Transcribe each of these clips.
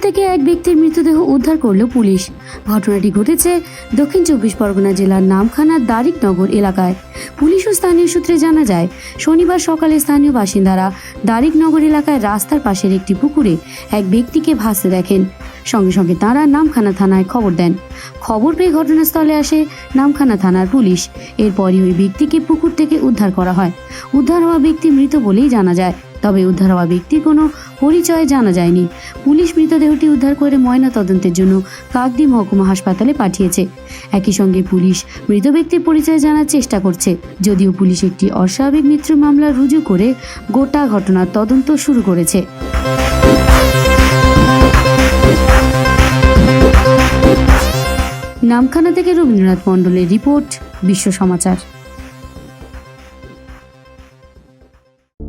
থেকে এক ব্যক্তির মৃতদেহ উদ্ধার করল পুলিশ। ঘটনাটি ঘটেছে দক্ষিণ চব্বিশ পরগনা জেলার নামখানার দারিকনগর এলাকায়। পুলিশ ও স্থানীয় সূত্রে জানা যায়, শনিবার সকালে স্থানীয় বাসিন্দারা দারিকনগর এলাকায় রাস্তার পাশের একটি পুকুরে এক ব্যক্তিকে ভাসতে দেখেন। সঙ্গে সঙ্গে তাঁরা নামখানা থানায় খবর দেন। খবর পেয়ে ঘটনাস্থলে আসে নামখানা থানার পুলিশ। এরপরই ওই ব্যক্তিকে পুকুর থেকে উদ্ধার করা হয়। উদ্ধার হওয়া ব্যক্তি মৃত বলেই জানা যায়। তবে উদ্ধার হওয়া ব্যক্তির কোনো পরিচয় জানা যায়নি। পুলিশ মৃতদেহটি উদ্ধার করে ময়না তদন্তের জন্য কাকদি মহকুমা হাসপাতালে পাঠিয়েছে। একই সঙ্গে পুলিশ মৃত ব্যক্তির পরিচয় জানার চেষ্টা করছে। যদিও পুলিশ একটি অস্বাভাবিক মৃত্যু মামলা রুজু করে গোটা ঘটনার তদন্ত শুরু করেছে। নামখানা থেকে রবীন্দ্রনাথ মণ্ডলের রিপোর্ট, বিশ্ব সমাচার।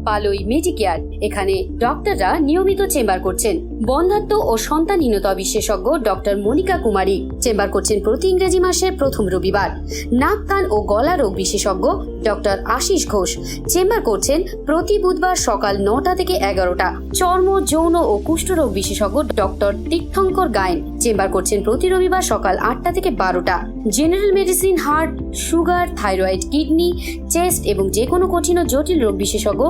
পালই মেডিকেয়ার এখানে ডক্টররা নিয়মিত চেম্বার করছেন। বন্ধাত্ম ও সন্তানহীনতা বিশেষজ্ঞ ডক্টর মনিকা কুমারী চেম্বার করছেন প্রতি ইংরেজি মাসের প্রথম রবিবার। নাক, কান ও গলা রোগ বিশেষজ্ঞ ডক্টর আশিস ঘোষ চেম্বার করছেন প্রতি বুধবার সকাল নটা থেকে এগারোটা। চর্ম, যৌন ও কুষ্ঠরোগ বিশেষজ্ঞ ডক্টর তীর্থঙ্কর গায়েন চেম্বার করছেন প্রতি রবিবার সকাল আটটা থেকে বারোটা। General medicine, heart, sugar, thyroid, kidney, chest এবং যে কোনো কঠিন ও জটিল রোগ বিশেষজ্ঞ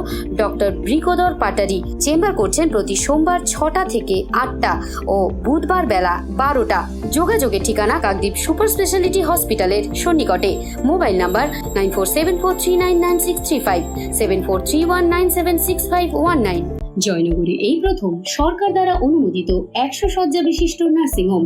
ডক্টর ব্রিকোদর পাটারি চেম্বার করছেন প্রতি সোমবার ছটা থেকে আটটা ও বুধবার বেলা বারোটা। যোগাযোগের ঠিকানা কাকদ্বীপ সুপার স্পেশালিটি হসপিটালের সন্নিকটে। Mobile number nine four seven four three nine nine six three five, seven four three one nine seven six five one nine. জয়নগরে এই প্রথম সরকার দ্বারা অনুমোদিত একশো শয্যা বিশিষ্ট নার্সিংহোম।